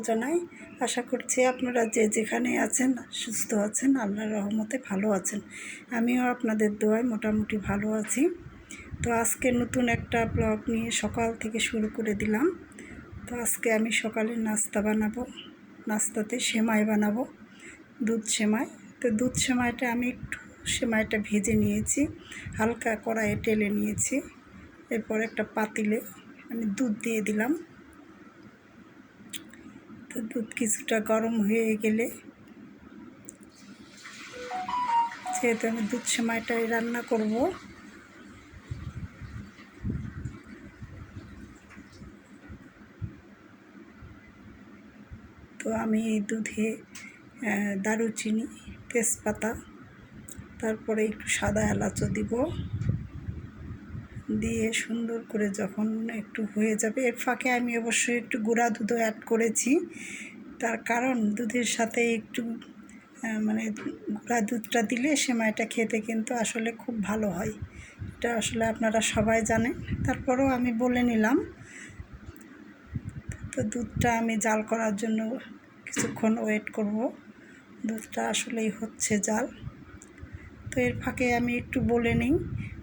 জানাই আশা করছি আপনারা যে যেখানে আছেন, সুস্থ আছেন, আল্লাহর রহমতে ভালো আছেন। আমিও আপনাদের দোয়ায় মোটামুটি ভালো আছি। তো আজকে নতুন একটা ব্লগ নিয়ে সকাল থেকে শুরু করে দিলাম। তো আজকে আমি সকালে নাস্তা বানাবো। নাস্তাতে সেমাই বানাবো, দুধ সেমাই। তো দুধ সেমাইটা আমি একটু সেমাইটা ভেজে নিয়েছি, হালকা কড়াইয়ে টেলে নিয়েছি। এরপর একটা পাতিলে আমি দুধ দিয়ে দিলাম। তো দুধ কিছুটা গরম হয়ে গেলে যেহেতু আমি দুধ সেমাইটাই রান্না করব। তো আমি দুধে দারুচিনি, তেজপাতা, তারপরে একটু সাদা এলাচও দিব। দিয়ে সুন্দর করে যখন একটু হয়ে যাবে, এর ফাঁকে আমি অবশ্যই একটু গুঁড়া দুধও অ্যাড করেছি। তার কারণ দুধের সাথে একটু মানে গুঁড়া দুধটা দিলে সেমাইটা খেতে কিন্তু আসলে খুব ভালো হয়। এটা আসলে আপনারা সবাই জানেন। তারপরেও আমি বলে নিলাম, তো দুধটা আমি জাল করার জন্য কিছুক্ষণ ওয়েট করব। দুধটা আসলেই হচ্ছে জাল। তো এর ফাঁকে আমি একটু বলে নিই,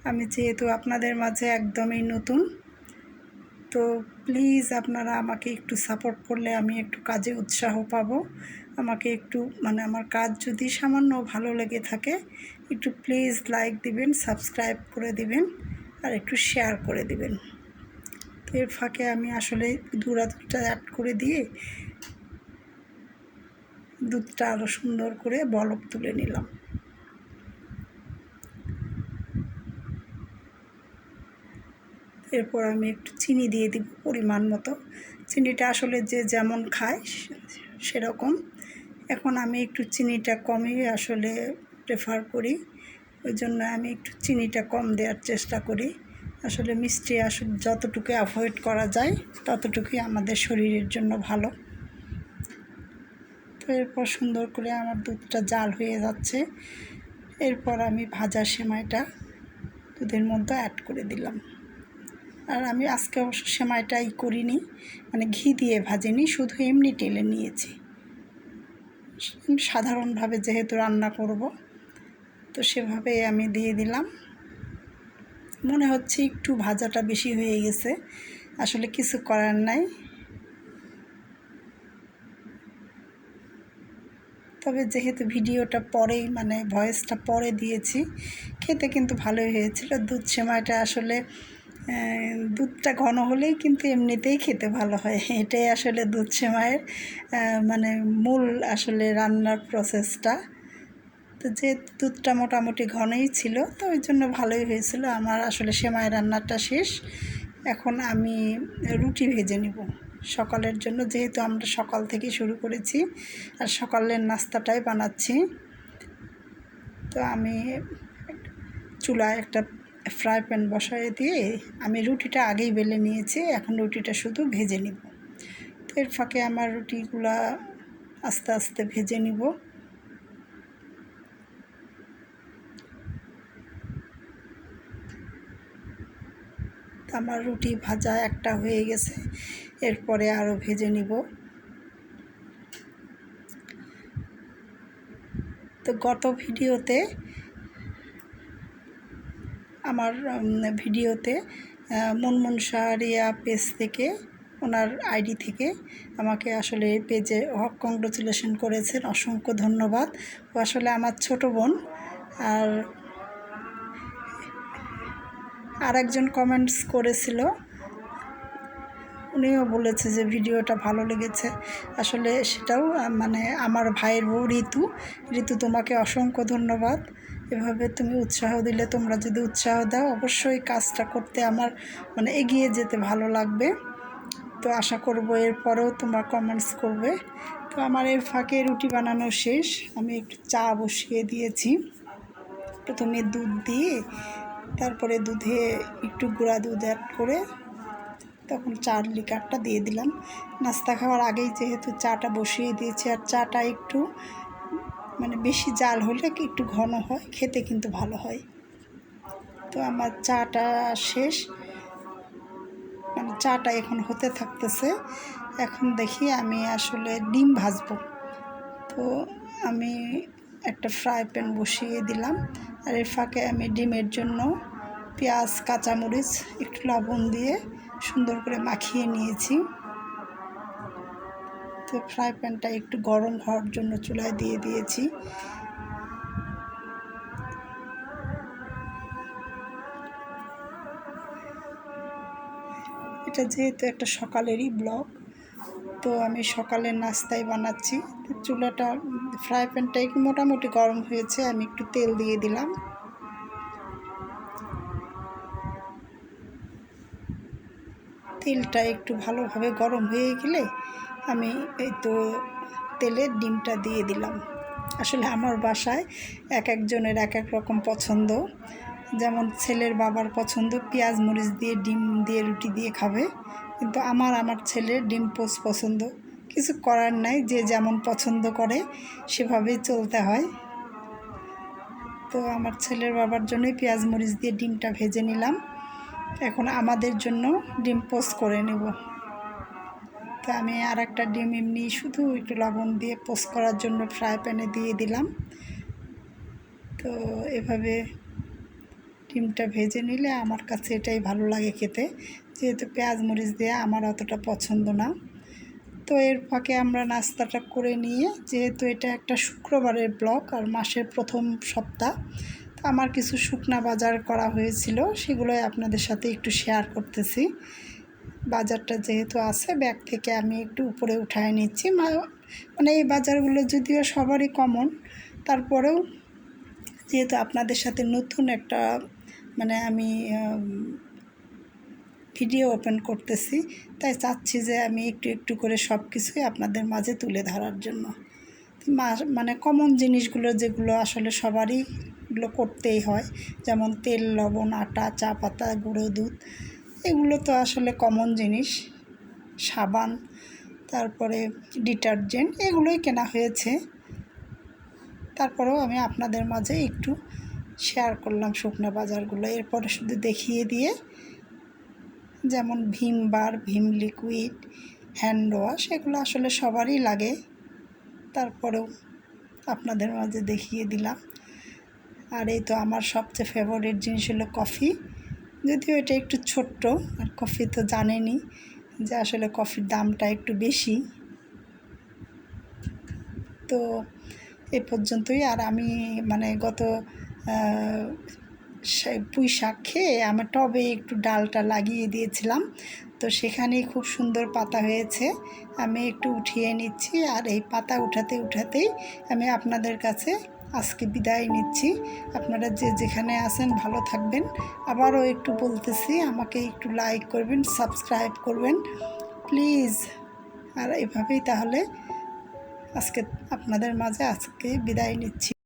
আমি যেহেতু আপনাদের মাঝে একদমই নতুন, তো প্লিজ আপনারা আমাকে একটু সাপোর্ট করলে আমি একটু কাজে উৎসাহ পাবো। আমাকে একটু মানে আমার কাজ যদি সামান্য ভালো লেগে থাকে, একটু প্লিজ লাইক দিবেন সাবস্ক্রাইব করে দিবেন, আর একটু শেয়ার করে দিবেন। তো এর ফাঁকে আমি আসলে দুরা দুধটা অ্যাড করে দিয়ে দুধটা আরও সুন্দর করে বলক তুলে নিলাম। এরপর আমি একটু চিনি দিয়ে দিব পরিমাণ মতো। চিনিটা আসলে যে যেমন খায় সেরকম। এখন আমি একটু চিনিটা কমই আসলে প্রেফার করি। ওই জন্য আমি একটু চিনিটা কম দেওয়ার চেষ্টা করি। আসলে মিষ্টি আসলে যতটুকু অ্যাভয়েড করা যায় ততটুকুই আমাদের শরীরের জন্য ভালো। তো এরপর সুন্দর করে আমার দুধটা জাল হয়ে যাচ্ছে। এরপর আমি ভাজা সেমাইটা দুধের মধ্যে অ্যাড করে দিলাম। আর আমি আজকে অবশ্য সেমাইটাই করিনি মানে ঘি দিয়ে ভাজিনি, শুধু এমনি টেলে নিয়েছি। সাধারণভাবে যেহেতু রান্না করব, তো সেভাবেই আমি দিয়ে দিলাম। মনে হচ্ছে একটু ভাজাটা বেশি হয়ে গেছে, আসলে কিছু করার নাই। তবে যেহেতু ভিডিওটা পরেই মানে ভয়েসটা পরে দিয়েছি, খেতে কিন্তু ভালোই হয়েছিল। দুধ সেমাইটা আসলে দুধটা ঘন হলেই কিন্তু এমনিতেই খেতে ভালো হয়। এটাই আসলে দুধ সেমাইয়ের মানে মূল আসলে রান্নার প্রসেসটা তো যে দুধটা মোটামুটি ঘনই ছিল, তো ওই জন্য ভালোই হয়েছিল। আমার আসলে সেমাই রান্নাটা শেষ। এখন আমি রুটি ভেজে নিব। সকালের জন্য যেহেতু আমরা সকাল থেকে শুরু করেছি, আর সকালের নাস্তাটাই বানাচ্ছি, তো আমি চুলায় একটা ফ্রাই প্যান বসায় দিয়ে আমি রুটিটা আগেই বেলে নিয়েছি, এখন রুটিটা শুধু ভেজে নিব। তো এর ফাঁকে আমার রুটিগুলা আস্তে আস্তে ভেজে নিব। আমার রুটি ভাজা একটা হয়ে গেছে, এরপরে আরও ভেজে নিব। তো গত ভিডিওতে আমার ভিডিওতে মনমন শাহরিয়া পেজ থেকে, ওনার আইডি থেকে আমাকে আসলে এই পেজে কংগ্রেচুলেশন করেছেন, অসংখ্য ধন্যবাদ। ও আসলে আমার ছোট বোন, আর আর একজন কমেন্টস করেছিল। উনিও বলেছে যে ভিডিওটা ভালো লেগেছে। আসলে সেটাও মানে আমার ভাইয়ের বউ ঋতু। ঋতু তোমাকে অসংখ্য ধন্যবাদ। এভাবে তুমি উৎসাহ দিলে, তোমরা যদি উৎসাহ দাও, অবশ্যই কাজটা করতে আমার মানে এগিয়ে যেতে ভালো লাগবে। তো আশা করব এরপরেও তোমরা কমেন্টস করবে। তো আমার এর ফাঁকে রুটি বানানো শেষ। আমি একটু চা বসিয়ে দিয়েছি। প্রথমে দুধ দিয়ে, তারপরে দুধে একটু গুঁড়া দুধ অ্যাড করে তখন চার লিকারটা দিয়ে দিলাম। নাস্তা খাওয়ার আগেই যেহেতু চাটা বসিয়ে দিয়েছি, আর চাটা একটু মানে বেশি জাল হলে একটু ঘন হয়? খেতে কিন্তু ভালো হয়। তো আমার চাটা শেষ। মানে চাটা এখন হতে থাকতেছে। এখন দেখি আমি আসলে ডিম ভাজবো। তো আমি একটা ফ্রাই প্যান বসিয়ে দিলাম। আর এর ফাঁকে আমি ডিমের জন্য পেঁয়াজ, কাঁচামরিচ, একটু লবণ দিয়ে সুন্দর করে মাখিয়ে নিয়েছি। তো ফ্রাই প্যানটা একটু গরম হওয়ার জন্য চুলায় দিয়ে দিয়েছি। এটা যেহেতু একটা সকালেরই ব্লগ, তো আমি সকালের নাস্তায় বানাচ্ছি। চুলাটা ফ্রাই প্যানটা একটু মোটামুটি গরম হয়েছে, আমি একটু তেল দিয়ে দিলাম। তেলটা একটু ভালোভাবে গরম হয়ে গেলে আমি এই তো তেলের ডিমটা দিয়ে দিলাম। আসলে আমার বাসায় এক একজনের এক এক রকম পছন্দ। যেমন ছেলের বাবার পছন্দ, পেঁয়াজ মরিচ দিয়ে ডিম দিয়ে রুটি দিয়ে খাবে। কিন্তু আমার আমার ছেলের ডিম পোস্ট পছন্দ। কিছু করার নাই, যে যেমন পছন্দ করে সেভাবেই চলতে হয়। তো আমার ছেলের বাবার জন্যই পেঁয়াজ মরিচ দিয়ে ডিমটা ভেজে নিলাম। এখন আমাদের জন্য ডিম পোস্ট করে নেব। তো আমি আর একটা ডিম এমনি শুধু একটু লবণ দিয়ে পোস্ট করার জন্য ফ্রাই প্যানে দিয়ে দিলাম। তো এভাবে ডিমটা ভেজে নিলে আমার কাছে এটাই ভালো লাগে খেতে। যেহেতু পেঁয়াজ মরিচ দিয়ে আমার অতটা পছন্দ না। তো এর ফাঁকে আমরা নাস্তাটা করে নিয়ে, যেহেতু এটা একটা শুক্রবারের ব্লক আর মাসের প্রথম সপ্তাহ, তো আমার কিছু শুকনা বাজার করা হয়েছিল, সেগুলোই আপনাদের সাথে একটু শেয়ার করতেছি। বাজারটা যেহেতু আছে, ব্যাগ থেকে আমি একটু উপরে উঠায় নিচ্ছি। মানে এই বাজারগুলো যদিও সবারই কমন তারপরেও যেহেতু আপনাদের সাথে নতুন একটা মানে আমি ভিডিও ওপেন করতেছি, তাই চাচ্ছি যে আমি একটু একটু করে সব কিছুই আপনাদের মাঝে তুলে ধরার জন্য। মানে কমন জিনিসগুলো যেগুলো আসলে সবারই এগুলো করতেই হয়, যেমন তেল, লবণ, আটা, চা পাতা, গুঁড়ো, দুধ এগুলো তো আসলে কমন জিনিস। সাবান, তারপরে ডিটারজেন্ট এগুলোই কেনা হয়েছে। তারপরেও আমি আপনাদের মাঝে একটু শেয়ার করলাম শুকনো বাজারগুলো। এরপরে শুধু দেখিয়ে দিয়ে, যেমন Vim bar, Vim liquid hand wash এগুলো আসলে সবারই লাগে। তারপরেও আপনাদের মাঝে দেখিয়ে দিলাম। আর এই তো আমার সবচেয়ে ফেভারিট জিনিস হলো কফি যদিও এটা একটু ছোট্ট, আর কফি তো জানেনি যে আসলে কফির দামটা একটু বেশি। তো এ পর্যন্তই, আর আমি মানে গত পুঁই শাক খেয়ে আমার টবে একটু ডালটা লাগিয়ে দিয়েছিলাম। তো সেখানেই খুব সুন্দর পাতা হয়েছে। আমি একটু উঠিয়ে নিচ্ছি, আর এই পাতা উঠাতে উঠাতেই আমি আপনাদের কাছে আজকে বিদায় নিচ্ছি। আপনারা যে যেখানে আছেন ভালো থাকবেন। আবারও একটু বলতেছি, আমাকে একটু লাইক করবেন সাবস্ক্রাইব করবেন। প্লিজ আর এভাবেই তাহলে আজকে আপনাদের মাঝে আজকে বিদায় নিচ্ছি।